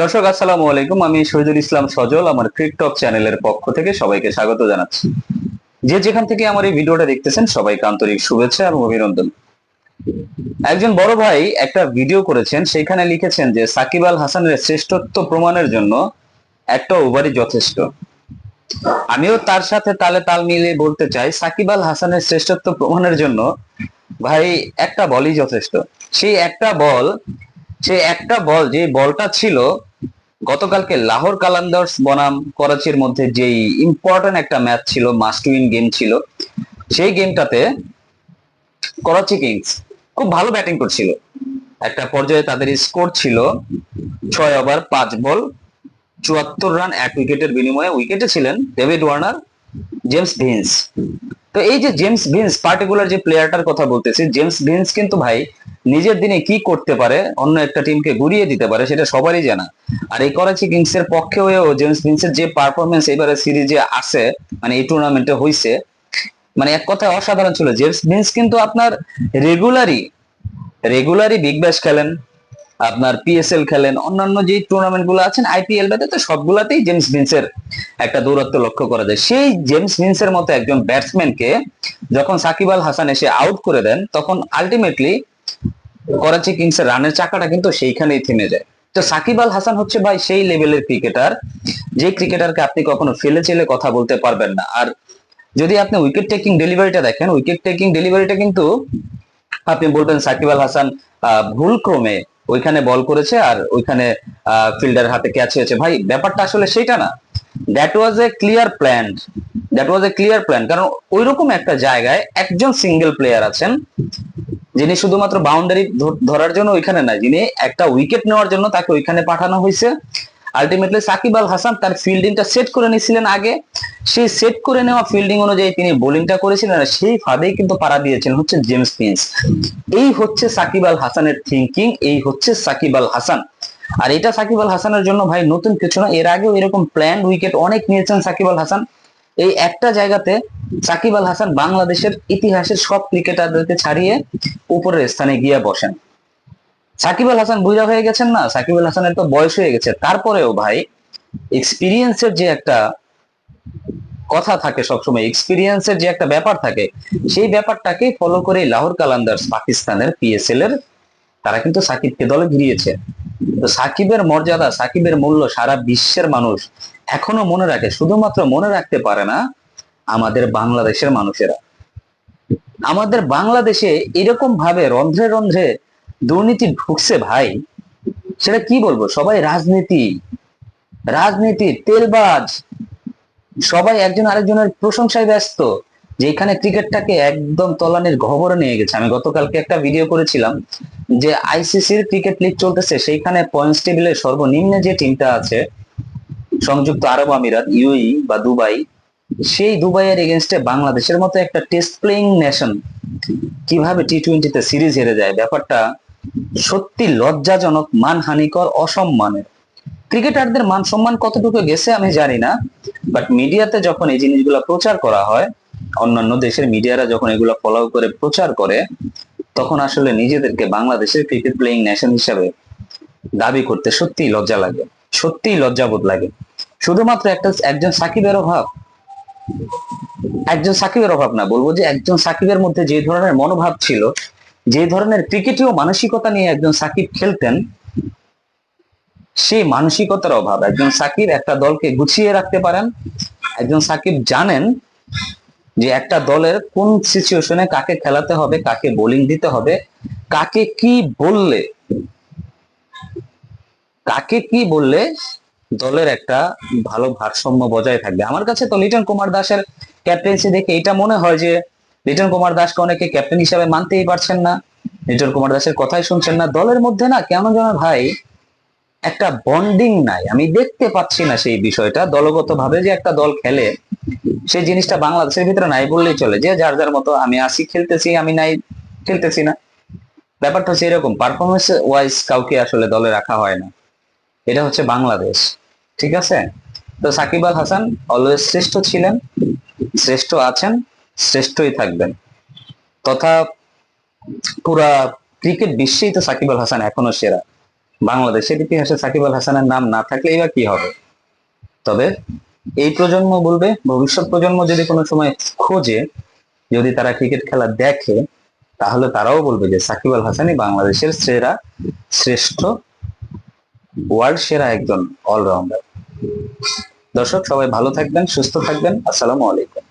দর্শক, আসসালামু আলাইকুম। আমি শহীদুল ইসলাম সজল, আমার ক্রিকটক চ্যানেলের পক্ষ থেকে সবাইকে স্বাগত জানাচ্ছি। যে যেখান থেকে আমার এই ভিডিওটা দেখতেছেন, সবাইকে আন্তরিক শুভেচ্ছা এবং অভিনন্দন। একজন বড় ভাই একটা ভিডিও করেছেন, সেখানে লিখেছেন যে, সাকিব আল হাসানের শ্রেষ্ঠত্ব প্রমাণের জন্য একটা ওভারই যথেষ্ট। আমিও তার সাথে তালে তাল মিলিয়ে বলতে চাই, সাকিব আল হাসানের শ্রেষ্ঠত্ব প্রমাণের জন্য ভাই একটা বলই যথেষ্ট। সেই একটা বল সেই একটা বল, যে বলটা ছিল, গতকালকে লাহোর কালান্দার্স বনাম করাচির মধ্যে যেই ইম্পর্টেন্ট একটা ম্যাচ ছিল মাস্ট উইন গেম ছিল, সেই গেমটাতে করাচি কিংস খুব ভালো ব্যাটিং করছিল। একটা পর্যায়ে তাদের স্কোর ছিল ছয় ওভার পাঁচ বল, চুয়াত্তর রান এক উইকেটের বিনিময়ে উইকেটে ছিলেন ডেভিড ওয়ার্নার জেমস ভিন্স তো এই যে জেমস ভিন্স পার্টিকুলার যে প্লেয়ারটার কথা বলতেছি জেমস ভিন্স কিন্তু ভাই নিজের দিনে কি করতে পারে, অন্য একটা টিমকে গুড়িয়ে দিতে পারে সেটা সবারই জানা। আর এই করাচি কিংস এর পক্ষে হয়েও জেমস ভিন্সের যে পারফরমেন্স এবারে সিরিজে আসে মানে এই টুর্নামেন্টে হয়েছে মানে এক কথায় অসাধারণ ছিল। জেমস ভিন্স কিন্তু আপনার রেগুলারই রেগুলারই বিগ ব্যাশ খেলেন আপনার পিএসএল খেলেন, অন্যান্য যে টুর্নামেন্টগুলো আছেন আইপিএল বাদে তো সবগুলাতেই জেমস ভিন্সের একটা দৌরত্ব লক্ষ্য করা যায়। সেই জেমস ভিন্সের মতো একজন ব্যাটসম্যানকে যখন সাকিব আল হাসান এসে আউট করে দেন, তখন আলটিমেটলি করাচি কিংস এর রানের চাকাটা কিন্তু সেইখানেই থেমে যায়। তো সাকিব আল হাসান হচ্ছে ভাই সেই লেভেলের ক্রিকেটার যে ক্রিকেটারকে আপনি কখনো ফেলে চেলে কথা বলতে পারবেন না। আর যদি আপনি উইকেট টেকিং ডেলিভারিটা দেখেন উইকেট টেকিং ডেলিভারিটা কিন্তু আপনি বলবেন সাকিব আল হাসান ভুল ক্রমে ওইখানে বল করেছে আর ওইখানে ফিল্ডার হাতে ক্যাচ হয়েছে। ভাই, ব্যাপারটা আসলে সেটা না। That was a clear plan that was a clear plan কারণ ওইরকম একটা জায়গায় একজন সিঙ্গেল প্লেয়ার আছেন, যিনি শুধুমাত্র বাউন্ডারি ধরার জন্য ওইখানে না যিনি একটা উইকেট নেওয়ার জন্য তাকে ওইখানে পাঠানো হয়েছে। আলটিমেটলি সাকিব আল হাসান তার ফিল্ডিংটা সেট করে নিয়েছিলেন আগে। সেই সেট করে নেওয়া ফিল্ডিং অনুযায়ী তিনি বোলিংটা করেছিলেন আর সেই ফাঁদেই কিন্তু পাড়া দিয়েছেন হচ্ছে জেমস পিন্স এই হচ্ছে সাকিব আল হাসানের থিঙ্কিং এই হচ্ছে সাকিব আল হাসান। আর এটা সাকিব আল হাসানের জন্য ভাই নতুন কিছু না, এর আগেও এরকম প্ল্যান উইকেট অনেক নিয়েছেন সাকিব আল হাসান। এই একটা জায়গাতে সাকিব আল হাসান বাংলাদেশের ইতিহাসের সব ক্রিকেটারদেরকে ছাড়িয়ে উপরের স্থানে গিয়ে বসেন। সাকিব আল হাসান বুঝা হয়ে গেছেন না? সাকিব আল হাসানের তো বয়স হয়ে গেছে। তারপরেও ভাই এক্সপিরিয়েন্সের যে একটা কথা থাকে সবসময় এক্সপিরিয়েন্সের যে একটা ব্যাপার থাকে, সেই ব্যাপারটাকে ফলো করে লাহোর কালান্দার্স পাকিস্তানের পিএসএল এর তারা কিন্তু সাকিবকে দলে ঘিরিয়েছে। তো সাকিবের মর্যাদা, সাকিবের মূল্য সারা বিশ্বের মানুষ এখনও মনে রাখে, শুধুমাত্র মনে রাখতে পারে না আমাদের বাংলাদেশের মানুষেরা। আমাদের বাংলাদেশে এরকম ভাবে রন্ধ্রে রন্ধ্রে দুর্নীতি ঢুকছে ভাই, সেটা কি বলব? সবাই রাজনীতি রাজনীতি, তেলবাজ সবাই একজন আরেকজনের প্রশংসায় ব্যস্ত যে এখানে ক্রিকেটটাকে একদম তলানির গহবরে নিয়ে গেছে। আমি গতকালকে একটা ভিডিও করেছিলাম যে আইসিসির ক্রিকেট লিগ চলতেছে, সেইখানে পয়েন্টস টেবিলের সর্বনিম্নে যে টিমটা আছে, সংযুক্ত আরব আমিরাত ইউই বা দুবাই, সেই দুবাইয়ের এগেনস্টে বাংলাদেশের মতো একটা টেস্ট প্লেইং নেশন কীভাবে টি টোয়েন্টিতে সিরিজ হেরে যায়? ব্যাপারটা সত্যি লজ্জাজনক, মানহানিকর, অসম্মানের। ক্রিকেটারদের মান সম্মান কতটুকু গেছে আমি জানি না বাট মিডিয়াতে যখন এই জিনিসগুলো প্রচার করা হয়, অন্যান্য দেশের মিডিয়ারা যখন এগুলো ফলো করে প্রচার করে, তখন আসলে নিজেদেরকে বাংলাদেশের ক্রিকেট প্লেইং নেশন হিসাবে দাবি করতে সত্যিই লজ্জা লাগে, সত্যিই লজ্জাবোধ লাগে। শুধুমাত্র একটা, একজন সাকিবের অভাব। একজন সাকিবের অভাব না, বলব যে একজন সাকিবের মধ্যে যে ধরনের মনোভাব ছিল, যে ধরনের ক্রিকেটীয় মানসিকতা নিয়ে একজন সাকিব খেলতেন সেই মানসিকতার অভাব। একজন সাকিব একটা দলকে গুছিয়ে রাখতে পারেন। একজন সাকিব জানেন যে একটা দলের কোন সিচুয়েশনে কাকে খেলাতে হবে, কাকে বোলিং দিতে হবে, কাকে কি বললে, কাকে কি বললে দলের একটা ভালো ভারসাম্য বজায় থাকবে। আমার কাছে তো লিটন কুমার দাসের ক্যাপ্টেন্সি দেখে এটা মনে হয় যে লিটন কুমার দাসকে অনেকে ক্যাপ্টেন হিসাবে মানতেই পারছেন না। লিটন কুমার দাসের কথাই শুনছেন না। দলের মধ্যে না কেন যেন ভাই একটা বন্ডিং নাই। আমি দেখতে পাচ্ছি না সেই বিষয়টা। দলগত ভাবে যে একটা দল খেলে, সেই জিনিসটা বাংলাদেশের ভিতরে নাই বললেই চলে। যে যার যার মতো আমি আসি খেলতেছি, আমি নাই, খেলতেছি না। ব্যাপারটা হচ্ছে এরকম। পারফরমেন্স ওয়াইজ কাউকে আসলে দলে রাখা হয় না। এটা হচ্ছে বাংলাদেশ। ঠিক আছে? তো সাকিব আল হাসান অলওয়েজ শ্রেষ্ঠ ছিলেন, শ্রেষ্ঠ আছেন, শ্রেষ্ঠই থাকবেন। তথা পুরা ক্রিকেট বিশ্বেই তো সাকিব আল হাসান এখনও সেরা। বাংলাদেশের ইতিহাসে সাকিব আল হাসানের নাম না থাকলেই বা কি হবে? তবে এই প্রজন্ম বলবে, ভবিষ্যৎ প্রজন্ম যদি কোনো সময় খোঁজে, যদি তারা ক্রিকেট খেলা দেখে, তাহলে তারাও বলবে যে সাকিব আল হাসানই বাংলাদেশের সেরা, শ্রেষ্ঠ ওয়ার্ল্ড সেরা একজন অলরাউন্ডার দর্শক, সবাই ভালো থাকবেন, সুস্থ থাকবেন। আসসালামু আলাইকুম।